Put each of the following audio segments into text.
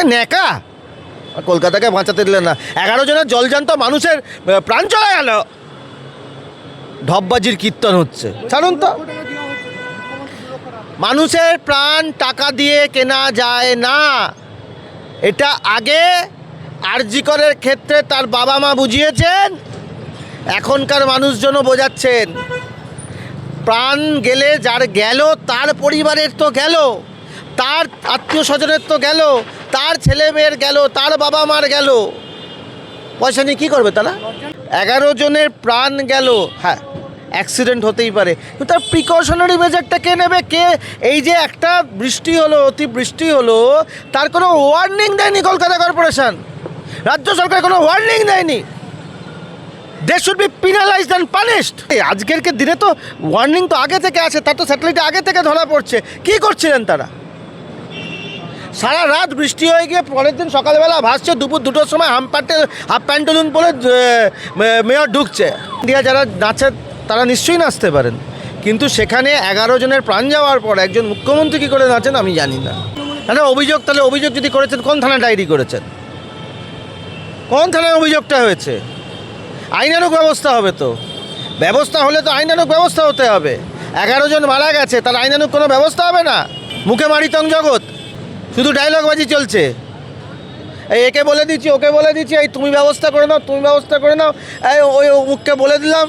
এ, ন্যাকা! কলকাতাকে বাঁচাতে দিলেন না। এগারো জনের জলজান্ত মানুষের প্রাণ চলে গেল। ঢপবাজির কীর্তন হচ্ছে। ছাড়ুন তো। মানুষের প্রাণ টাকা দিয়ে কেনা যায় না। এটা আগে আরজিকরের ক্ষেত্রে তার বাবা মা বুঝিয়েছেন। এখনকার মানুষজনও বোঝাচ্ছেন। প্রাণ গেলে যার গেল, তার পরিবারের তো গেল। তার আত্মীয় স্বজনের তো গেল, তার ছেলে মেয়ের গেল, তার বাবা মার গেল। পয়সা নিয়ে কী করবে তারা? এগারো জনের প্রাণ গেল। হ্যাঁ অ্যাক্সিডেন্ট হতেই পারে। কিন্তু তার প্রিকশনারি মেজারটা কে নেবে? কে? এই যে একটা বৃষ্টি হলো অতি বৃষ্টি হলো, তার কোনো ওয়ার্নিং দেয়নি কলকাতা কর্পোরেশন। রাজ্য সরকার কোনো ওয়ার্নিং দেয়নি। They should be penalized and punished আজকের দিনে তো ওয়ার্নিং তো আগে থেকে আছে, তার তো স্যাটেলাইট আগে থেকে ধরা পড়ছে। কি করছিলেন তারা? সারা রাত বৃষ্টি হয়ে গিয়ে পরের দিন সকালবেলা ভাসছে, দুপুর দুটোর সময় হাম প্যান্টে হাফ প্যান্টুলুন পরে মেয়র ঢুকছে। ইন্ডিয়া যারা নাচে, তারা নিশ্চয়ই নাচতে পারেন। কিন্তু সেখানে এগারো জনের প্রাণ যাওয়ার পর একজন মুখ্যমন্ত্রী কী করে নাচেন আমি জানি না। তাহলে অভিযোগ তাহলে অভিযোগ যদি করেছেন, কোন থানা ডায়েরি করেছেন? কোন থানায় অভিযোগটা হয়েছে? আইনানুক ব্যবস্থা হবে তো। ব্যবস্থা হলে তো আইনানুক ব্যবস্থা হতে হবে। এগারো জন মারা গেছে তার আইনানুক কোনো ব্যবস্থা হবে না? মুখে মারিতং জগৎ। শুধু ডায়লগবাজি চলছে। এই একে বলে দিচ্ছি, ওকে বলে দিচ্ছি, এই তুমি ব্যবস্থা করে নাও, তুমি ব্যবস্থা করে নাও, এই ওই মুখকে বলে দিলাম।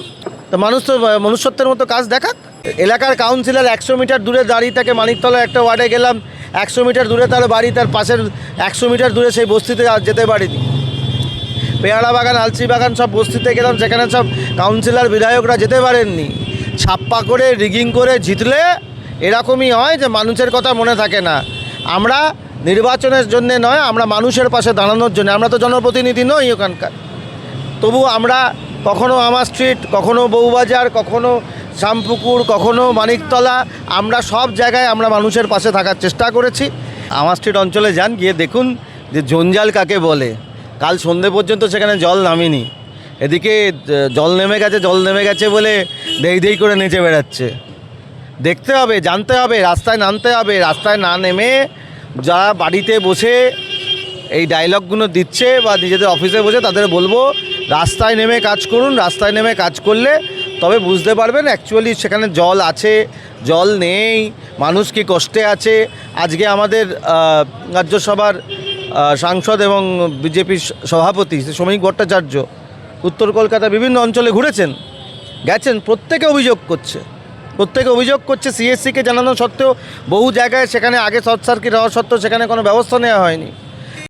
তো মানুষ তো, মনুষ্যত্বের মতো কাজ দেখাক। এলাকার কাউন্সিলর একশো মিটার দূরে দাঁড়িয়ে থাকে মানিকতলা একটা ওয়ার্ডে গেলাম। একশো মিটার দূরে তার বাড়ি, তার পাশের একশো মিটার দূরে সেই বস্তিতে যেতে পারিনি। পেয়ারা বাগান আলচি বাগান সব বস্তিতে গেলাম সেখানে সব কাউন্সিলর বিধায়করা যেতে পারেননি। ছাপ্পা করে রিগিং করে জিতলে এরকমই হয় যে মানুষের কথা মনে থাকে না। আমরা নির্বাচনের জন্যে নয়, আমরা মানুষের পাশে দাঁড়ানোর জন্য। আমরা তো জনপ্রতিনিধি নই ওখানকার। তবু আমরা কখনো আমার স্ট্রিট কখনো বউবাজার, কখনো শ্যামপুকুর, কখনো মানিকতলা, আমরা সব জায়গায় আমরা মানুষের পাশে থাকার চেষ্টা করেছি। আমার স্ট্রিট অঞ্চলে যান, গিয়ে দেখুন যে জঞ্জাল কাকে বলে। কাল সন্ধে পর্যন্ত সেখানে জল নামেনি। এদিকে জল নেমে গেছে, জল নেমে গেছে বলে দেই দেই করে নেচে বেড়াচ্ছে। দেখতে হবে, জানতে হবে, রাস্তায় নামতে হবে, রাস্তায় না নেমে যারা বাড়িতে বসে এই ডায়লগগুলো দিচ্ছে বা নিজেদের অফিসে বসে তাদের বলব, রাস্তায় নেমে কাজ করুন, রাস্তায় নেমে কাজ করলে তবে বুঝতে পারবেন অ্যাকচুয়ালি সেখানে জল আছে, জল নেই, মানুষ কি কষ্টে আছে। আজকে আমাদের রাজ্যসভার সাংসদ এবং বিজেপির সভাপতি শ্রমিক ভট্টাচার্য উত্তর কলকাতার বিভিন্ন অঞ্চলে ঘুরেছেন, গেছেন, প্রত্যেকে অভিযোগ করছে। প্রত্যেকে অভিযোগ করছে সিএসসিকে জানানো সত্ত্বেও বহু জায়গায় সেখানে আগে শর্ট সার্কিট হওয়া সত্ত্বেও সেখানে কোনো ব্যবস্থা নেওয়া হয়নি।